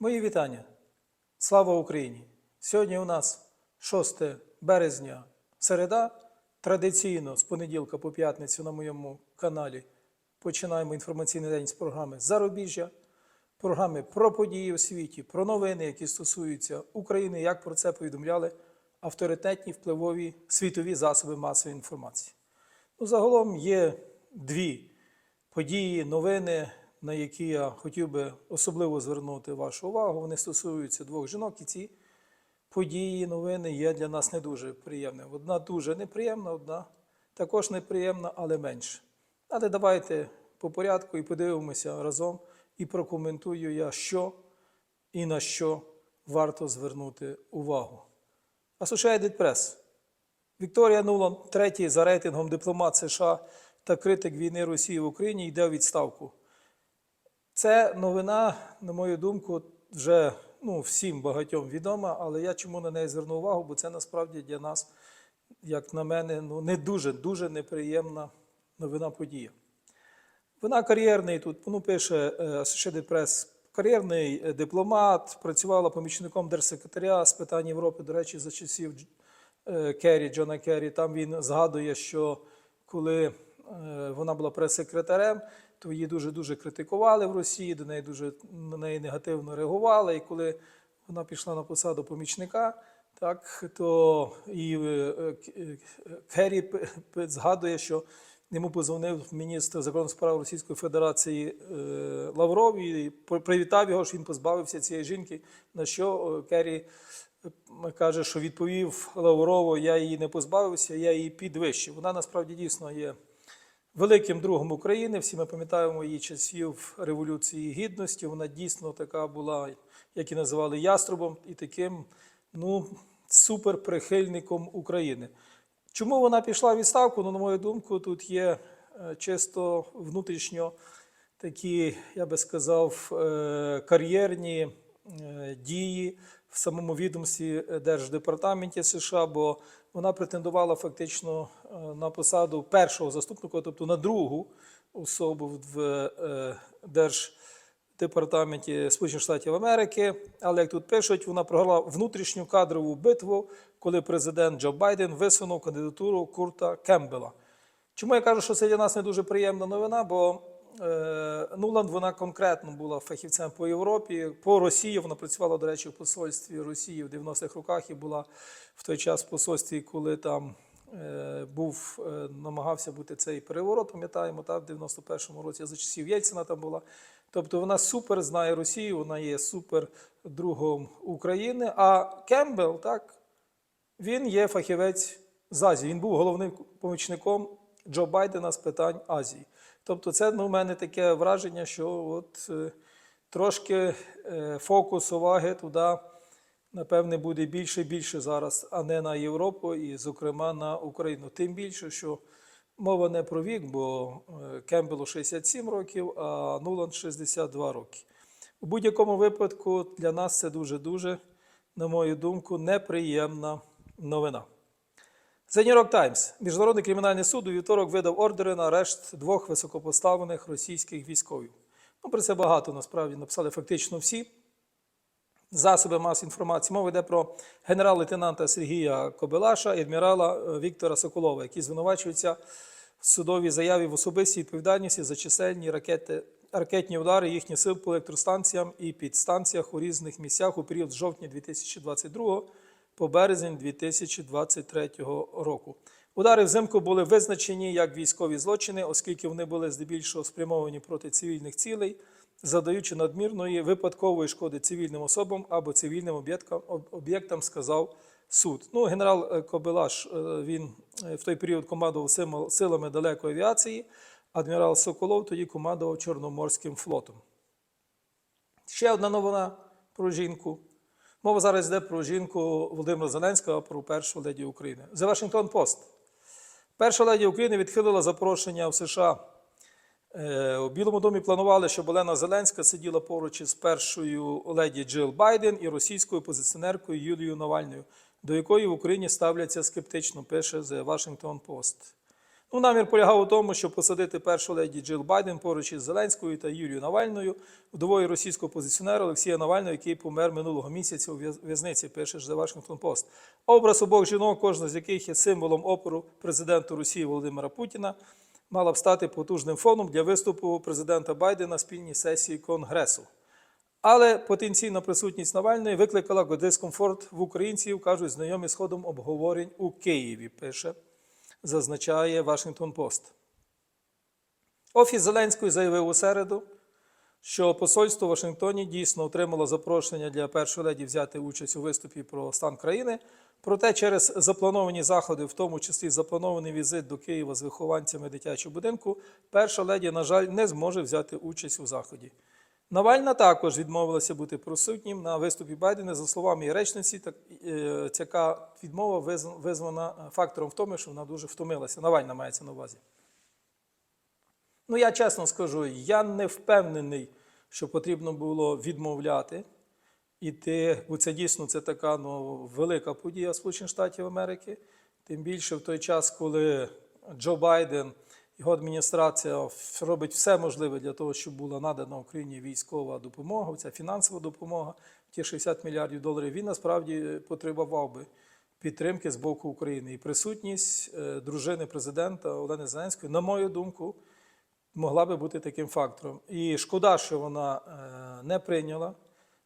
Мої вітання. Слава Україні! Сьогодні у нас 6 березня, середа. Традиційно з понеділка по п'ятницю на моєму каналі починаємо інформаційний день з програми Зарубіжжя, програми про події у світі, про новини, які стосуються України, як про це повідомляли авторитетні впливові світові засоби масової інформації. Ну, загалом є дві події, новини, на які я хотів би особливо звернути вашу увагу. Вони стосуються двох жінок, і ці події, новини є для нас не дуже приємними. Одна дуже неприємна, одна також неприємна, але менше. Але давайте по порядку і подивимося разом і прокоментую я, що і на що варто звернути увагу. Associated Press. Вікторія Нулан, третій за рейтингом дипломат США та критик війни Росії в Україні, йде у відставку. Це новина, на мою думку, вже ну, всім багатьом відома, але я чому на неї зверну увагу, бо це насправді для нас, як на мене, ну, не дуже, дуже неприємна новина подія. Вона кар'єрний тут, ну, пише е, Associated Press, кар'єрний е, дипломат, працювала помічником держсекретаря з питань Європи, до речі, за часів е, Керрі, Джона Керрі. Там він згадує, що коли вона була прес-секретарем, то її дуже-дуже критикували в Росії, до неї дуже на неї негативно реагували. І коли вона пішла на посаду помічника, так, то і е, е, Керрі згадує, що йому позвонив міністр закордонних справ Російської Федерації е, Лавров і привітав його, що він позбавився цієї жінки, на що Керрі каже, що відповів Лаврову, я її не позбавився, я її підвищив. Вона насправді дійсно є великим другом України. Всі ми пам'ятаємо її часів Революції Гідності. Вона дійсно така була, як і називали яструбом, і таким ну, суперприхильником України. Чому вона пішла в відставку? Ну, на мою думку, тут є е, чисто внутрішньо такі, я би сказав, е, кар'єрні е, дії в самому відомстві е, Держдепартаменті США, бо вона претендувала фактично е, на посаду першого заступника, тобто на другу особу в е, Держдепартаменті Сполучених Штатів Америки. Але як тут пишуть, вона програла внутрішню кадрову битву, коли президент Джо Байден висунув кандидатуру Курта Кембела. Чому я кажу, що це для нас не дуже приємна новина? Бо Нуланд вона конкретно була фахівцем по Європі, по Росії. Вона працювала, до речі, в посольстві Росії в 90-х роках і була в той час в посольстві, коли там е, був, е, намагався бути цей переворот, пам'ятаємо, та, в 91-му році за часів Єльцина там була. Тобто вона супер знає Росію, вона є супер другом України. А Кембел, так, він є фахівець з Азії. Він був головним помічником Джо Байдена з питань Азії. Тобто, це ну, в мене таке враження, що от, е, трошки е, фокус уваги туди, напевне, буде більше і більше зараз, а не на Європу і, зокрема, на Україну. Тим більше, що мова не про вік, бо е, Кембелу 67 років, а Нуланд 62 роки. У будь-якому випадку для нас це дуже-дуже, на мою думку, неприємна новина. The New York Times. Міжнародний кримінальний суд у вівторок видав ордери на арешт двох високопоставлених російських військових. Ну, про це багато насправді написали фактично всі засоби масової інформації. Мова йде про генерал-лейтенанта Сергія Кобелаша і адмірала е, Віктора Соколова, які звинувачуються в судовій заяві в особистій відповідальності за чисельні ракети, ракетні удари їхніх сил по електростанціям і підстанціях у різних місцях у період з жовтня 2022 по березень 2023 року. Удари взимку були визначені як військові злочини, оскільки вони були здебільшого спрямовані проти цивільних цілей, задаючи надмірної випадкової шкоди цивільним особам або цивільним об'єктам, сказав суд. Ну, генерал е, Кобелаш е, він е, в той період командував силами далекої авіації, адмірал Соколов тоді командував Чорноморським флотом. Ще одна новина про жінку. Мова зараз йде про жінку Володимира Зеленського, про першу леді України. The Washington Post. Перша леді України відхилила запрошення в США. Е, У Білому домі планували, щоб Олена Зеленська сиділа поруч із першою леді Джил Байден і російською опозиціонеркою Юлією Навальною, до якої в Україні ставляться скептично, пише The Washington Post. Ну, намір полягав у тому, щоб посадити першу леді Джил Байден поруч із Зеленською та Юлією Навальною, вдовою російського опозиціонера Олексія Навального, який помер минулого місяця у в'язниці, пише The Washington Post. Образ обох жінок, кожна з яких є символом опору президенту Росії Володимира Путіна, мала б стати потужним фоном для виступу президента Байдена на спільній сесії Конгресу. Але потенційна присутність Навальної викликала дискомфорт в українців, кажуть, знайомі з ходом обговорень у Києві, пише, зазначає Вашингтон Пост. Офіс Зеленської заявив у середу, що посольство в Вашингтоні дійсно отримало запрошення для першої леді взяти участь у виступі про стан країни. Проте через заплановані заходи, в тому числі запланований візит до Києва з вихованцями дитячого будинку, перша леді, на жаль, не зможе взяти участь у заході. Навальна також відмовилася бути присутнім на виступі Байдена. За словами речниці, так, е, ця відмова визвана фактором в тому, що вона дуже втомилася. Навальна мається на увазі. Ну, я чесно скажу, я не впевнений, що потрібно було відмовляти іти, бо це дійсно це така ну, велика подія Сполучених Штатів Америки. Тим більше в той час, коли Джо Байден, його адміністрація робить все можливе для того, щоб була надана Україні військова допомога, ця фінансова допомога, ті 60 мільярдів доларів, він насправді потребував би підтримки з боку України. І присутність е, дружини президента Олени Зеленської, на мою думку, могла би бути таким фактором. І шкода, що вона е, не прийняла,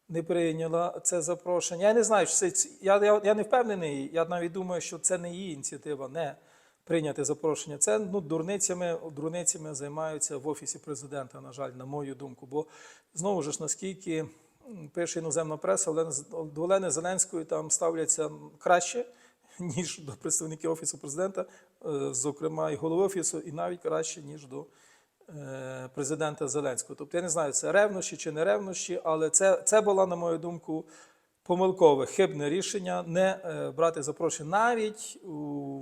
не прийняла це запрошення. Я не знаю, що це я, я, я не впевнений. Я навіть думаю, що це не її ініціатива, не прийняти запрошення. Це ну, дурницями, дурницями займаються в офісі президента, на жаль, на мою думку. Бо знову ж наскільки пише іноземна преса, Олена, З- до Олени Зеленської там ставляться краще. Ніж до представників офісу президента, е, зокрема і голови офісу, і навіть краще ніж до е, президента Зеленського. Тобто я не знаю, це ревнощі чи не ревнощі, але це, це було, на мою думку, помилкове, хибне рішення не е, брати запрошення навіть у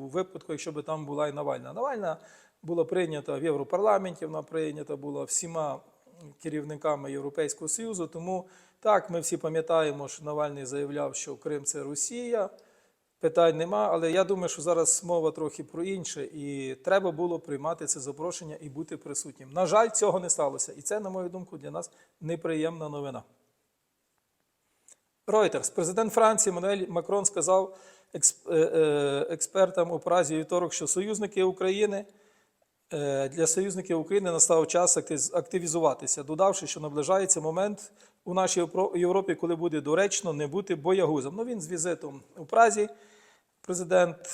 випадку, якщо би там була і Навальна. Навальна була прийнята в Європарламенті, вона прийнята була всіма керівниками Європейського Союзу. Тому так, ми всі пам'ятаємо, що Навальний заявляв, що Крим це Росія. Питань нема, але я думаю, що зараз мова трохи про інше, і треба було приймати це запрошення і бути присутнім. На жаль, цього не сталося, і це, на мою думку, для нас неприємна новина. Reuters. Президент Франції Мануель Макрон сказав е, е, експертам у Празі вівторок, що союзники України е, для союзників України настав час активізуватися, додавши, що наближається момент у нашій Європі, коли буде доречно не бути боягузом. Ну він з візитом у Празі. Президент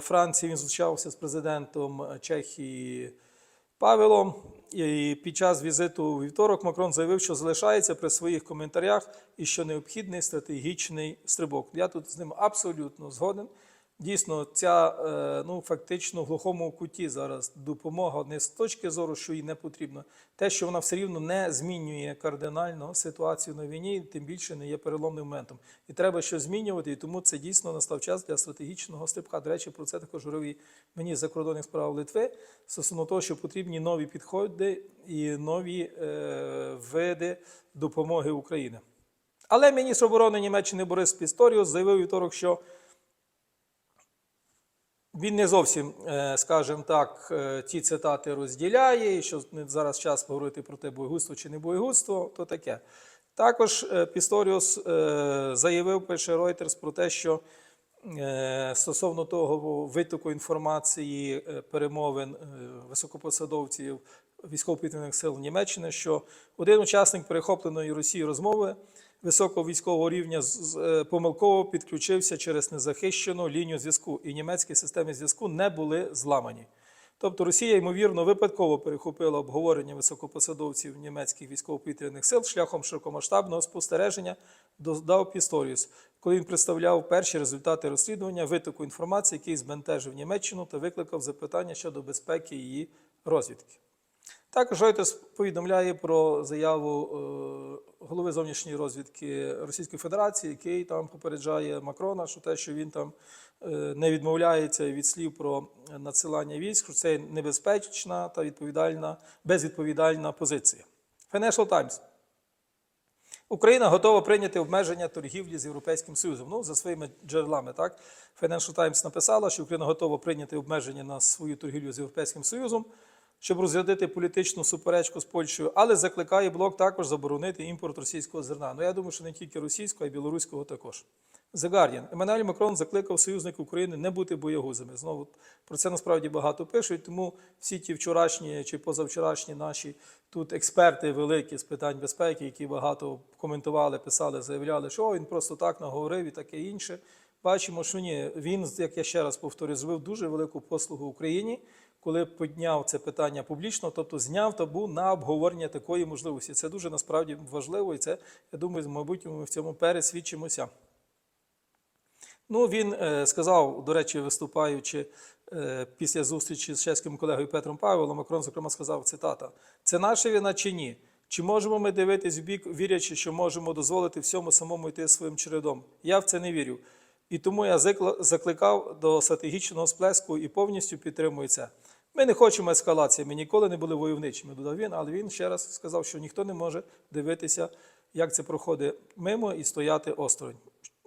Франції він зустрічався з президентом Чехії Павелом. Під час візиту у вівторок Макрон заявив, що залишається при своїх коментарях і що необхідний стратегічний стрибок. Я тут з ним абсолютно згоден. Дійсно, ця е, ну фактично в глухому куті зараз допомога не з точки зору, що їй не потрібно. Те, що вона все рівно не змінює кардинально ситуацію на війні, тим більше не є переломним моментом. І треба щось змінювати, і тому це дійсно настав час для стратегічного стрибка. До речі, про це також говорив мені закордонних справ Литви стосовно того, що потрібні нові підходи і нові е, види допомоги України. Але міністр оборони Німеччини Борис Пісторіус заявив вівторок, що він не зовсім, е, скажімо так, е, ті цитати розділяє, що зараз час поговорити про те, боєгудство чи не боєгудство, то таке. Також Пісторіус е, заявив, пише Reuters, про те, що стосовно того витоку інформації перемовин високопосадовців військово-повітряних сил Німеччини, що один учасник перехопленої Росії розмови високого військового рівня з- е, помилково підключився через незахищену лінію зв'язку, і німецькі системи зв'язку не були зламані. Тобто Росія, ймовірно, випадково перехопила обговорення високопосадовців німецьких військово-повітряних сил шляхом широкомасштабного спостереження, додав Пісторіус, коли він представляв перші результати розслідування витоку інформації, який збентежив Німеччину та викликав запитання щодо безпеки її розвідки. Також Reuters повідомляє про заяву е, голови зовнішньої розвідки Російської Федерації, який там попереджає Макрона, що те, що він там е, не відмовляється від слів про надсилання військ, що це небезпечна та відповідальна, безвідповідальна позиція. Financial Times. Україна готова прийняти обмеження торгівлі з Європейським Союзом. Ну, за своїми джерелами, так. Financial Times написала, що Україна готова прийняти обмеження на свою торгівлю з Європейським Союзом, щоб розрядити політичну суперечку з Польщею, але закликає блок також заборонити імпорт російського зерна. Ну, я думаю, що не тільки російського, а й білоруського також. The Guardian. Еммануель Макрон закликав союзників України не бути боягузами. Знову про це насправді багато пишуть, тому всі ті вчорашні чи позавчорашні наші тут експерти великі з питань безпеки, які багато коментували, писали, заявляли, що «О, він просто так наговорив і таке інше. Бачимо, що ні, він, як я ще раз повторю, зробив дуже велику послугу Україні, коли підняв це питання публічно, тобто зняв табу на обговорення такої можливості. Це дуже насправді важливо, і це, я думаю, мабуть, ми в цьому пересвідчимося. Ну, він е, сказав, до речі, виступаючи е, після зустрічі з чеським колегою Петром Павелом, Макрон, зокрема, сказав цитата: це наша вина чи ні? Чи можемо ми дивитись в бік, вірячи, що можемо дозволити всьому самому йти своїм чередом? Я в це не вірю. І тому я закликав до стратегічного сплеску і повністю підтримую це. Ми не хочемо ескалації, ми ніколи не були войовничими, додав він, але він ще раз сказав, що ніхто не може дивитися, як це проходить мимо і стояти осторонь.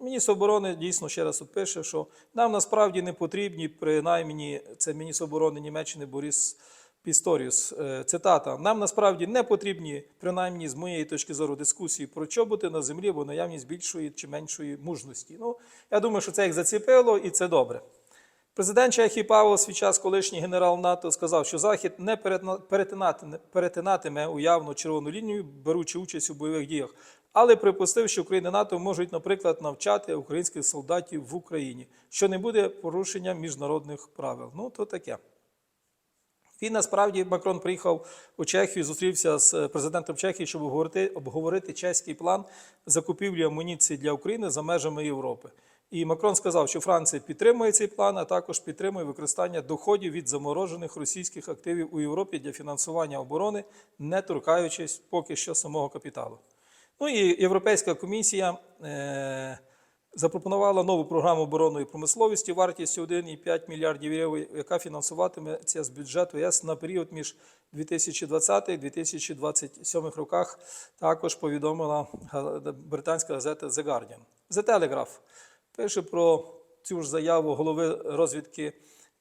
Міністр оборони дійсно ще раз пише, що нам насправді не потрібні, принаймні, це міністр оборони Німеччини Борис Пісторіус. Е, Цитата: нам насправді не потрібні, принаймні з моєї точки зору, дискусії про чоботи на землі або наявність більшої чи меншої мужності. Ну, я думаю, що це їх заціпило, і це добре. Президент Чехії Павло свій час, колишній генерал НАТО, сказав, що Захід не перетинатиме, уявну червону лінію, беручи участь у бойових діях, але припустив, що Україна і НАТО можуть, наприклад, навчати українських солдатів в Україні, що не буде порушенням міжнародних правил. Ну, то таке. Він насправді Макрон приїхав у Чехію, зустрівся з президентом Чехії, щоб обговорити, обговорити чеський план закупівлі амуніції для України за межами Європи. І Макрон сказав, що Франція підтримує цей план, а також підтримує використання доходів від заморожених російських активів у Європі для фінансування оборони, не торкаючись поки що самого капіталу. Ну і Європейська комісія е, запропонувала нову програму оборонної промисловості вартістю 1,5 мільярдів євро, яка фінансуватиметься з бюджету ЄС на період між 2020 і 2027 роках. Також повідомила британська газета The Guardian. The Telegraph пише про цю ж заяву голови розвідки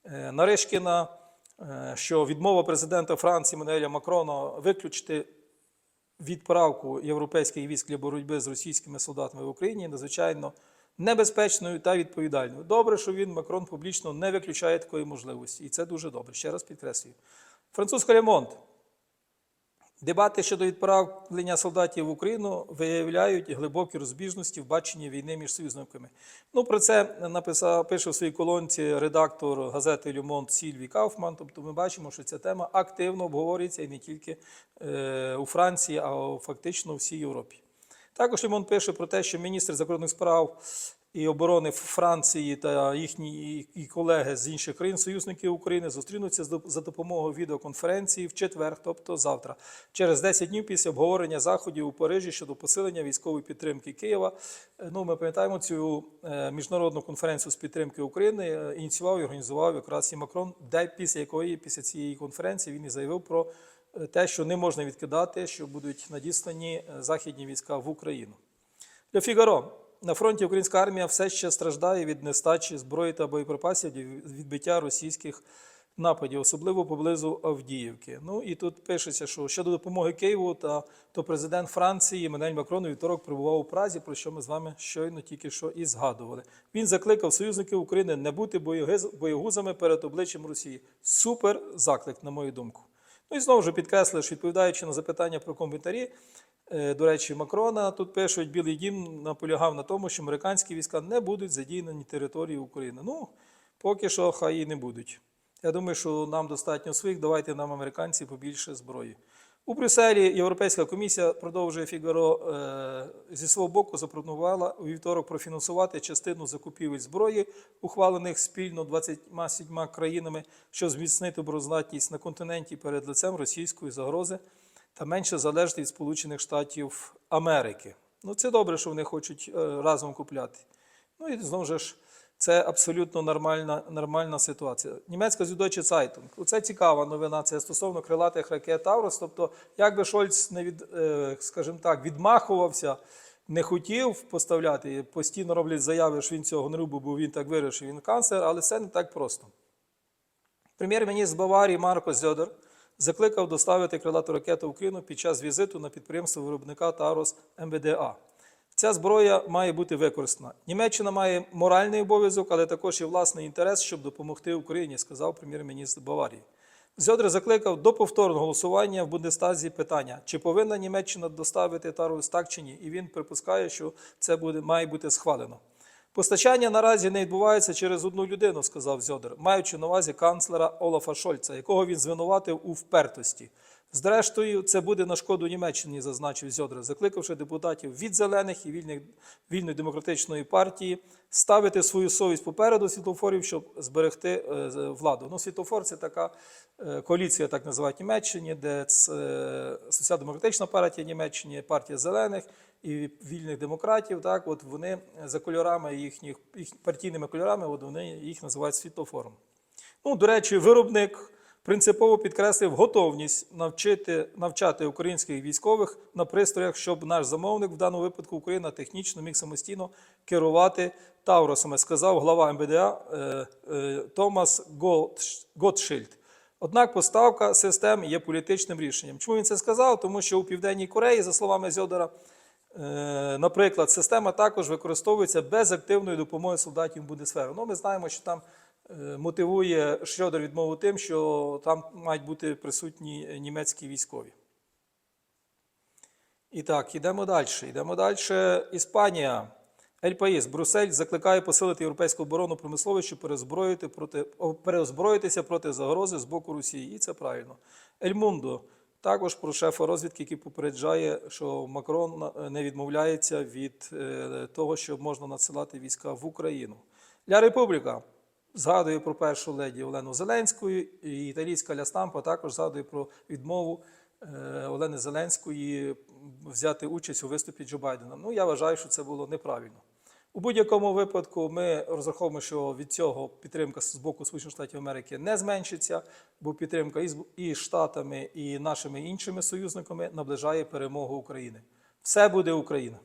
е, Наришкіна, е, що відмова президента Франції Мануеля Макрона виключити відправку європейських військ для боротьби з російськими солдатами в Україні надзвичайно небезпечною та відповідальною. Добре, що він Макрон публічно не виключає такої можливості, і це дуже добре. Ще раз підкреслюю. Французька Лемонт. Дебати щодо відправлення солдатів в Україну виявляють глибокі розбіжності в баченні війни між союзниками. Ну про це написав пише в своїй колонці редактор газети Люмонт Сільві Кауфман. Тобто ми бачимо, що ця тема активно обговорюється і не тільки е, у Франції, а фактично у всій Європі. Також Лімон пише про те, що міністр закордонних справ і оборони Франції та їхні і колеги з інших країн, союзників України, зустрінуться за допомогою відеоконференції в четвер, тобто завтра, через 10 днів після обговорення заходів у Парижі щодо посилення військової підтримки Києва. Е, Ну, ми пам'ятаємо цю е, міжнародну конференцію з підтримки України. е, Ініціював і організував якраз і Макрон, де після якої після цієї конференції він і заявив про те, що не можна відкидати, що будуть надіслані західні війська в Україну. Для Фігаро. На фронті українська армія все ще страждає від нестачі зброї та боєприпасів від відбиття російських нападів, особливо поблизу Авдіївки. Ну і тут пишеться, що щодо допомоги Києву, та то президент Франції Менель Макрон у вівторок перебував у Празі, про що ми з вами щойно тільки що і згадували. Він закликав союзників України не бути боєгузами перед обличчям Росії. Супер заклик, на мою думку. Ну і знову ж підкреслив, що відповідаючи на запитання про коментарі, до речі, Макрона тут пишуть, Білий Дім наполягав на тому, що американські війська не будуть задіяні території України. Ну, поки що хай і не будуть. Я думаю, що нам достатньо своїх, давайте нам, американці, побільше зброї. У Брюсселі Європейська комісія продовжує Фігаро е, зі свого боку запропонувала у вівторок профінансувати частину закупівель зброї, ухвалених спільно 27 країнами, щоб зміцнити обороздатність на континенті перед лицем російської загрози та менше залежати від Сполучених Штатів Америки. Ну, це добре, що вони хочуть е, разом купляти. Ну і знову ж Це абсолютно нормальна, нормальна ситуація. Німецька Süddeutsche Zeitung. Оце цікава новина. Це стосовно крилатих ракет Таурус. Тобто, як би Шольц не від, е, скажімо так, відмахувався, не хотів поставляти, постійно роблять заяви, що він цього не робив, бо він так вирішив, він канцлер, але це не так просто. Прем'єр-міністр Баварії Марко Зьодер закликав доставити крилату ракету Україну під час візиту на підприємство виробника Тарос МВДА. Ця зброя має бути використана. Німеччина має моральний обов'язок, але також і власний інтерес, щоб допомогти Україні, сказав прем'єр-міністр Баварії. Зьодер закликав до повторного голосування в Бундестазі питання, чи повинна Німеччина доставити Тарус так чи ні. І він припускає, що це буде, має бути схвалено. Постачання наразі не відбувається через одну людину, сказав Зьодер, маючи на увазі канцлера Олафа Шольца, якого він звинуватив у впертості. Зрештою, це буде на шкоду Німеччині, зазначив Зьодер, закликавши депутатів від зелених і вільних, вільної демократичної партії ставити свою совість попереду світлофорів, щоб зберегти е, владу. Ну, світлофор це така е, коаліція, так називають Німеччині, де е, соціал-демократична партія Німеччини, партія зелених і вільних демократів. Так, от вони за кольорами їхніх, їх партійними кольорами, от вони їх називають світлофором. Ну, до речі, виробник принципово підкреслив готовність навчити, навчати українських військових на пристроях, щоб наш замовник, в даному випадку Україна, технічно міг самостійно керувати Тауросами, сказав глава МБДА е, е, Томас Готшильд. Однак поставка систем є політичним рішенням. Чому він це сказав? Тому що у Південній Кореї, за словами Зьодора, Наприклад, система також використовується без активної допомоги солдатів Бундесферу. Ну, ми знаємо, що там е, мотивує Шрёдер відмову тим, що там мають бути присутні німецькі військові. І так, йдемо далі. Йдемо далі. Іспанія. Ель Паїс, Брюссель закликає посилити європейську оборонну промисловість, щоб перезброїти проти, переозброїтися проти загрози з боку Росії. І це правильно. Ель Мундо також про шефа розвідки, який попереджає, що Макрон е, не відмовляється від е, того, що можна надсилати війська в Україну. Ля Републіка згадує про першу леді Олену Зеленську, і італійська Ля Стампа також згадує про відмову е, Олени Зеленської взяти участь у виступі Джо Байдена. Ну, я вважаю, що це було неправильно. У будь-якому випадку ми розраховуємо, що від цього підтримка з боку Сполучених Штатів Америки не зменшиться, бо підтримка і Штатами, і нашими іншими союзниками наближає перемогу України. Все буде Україна.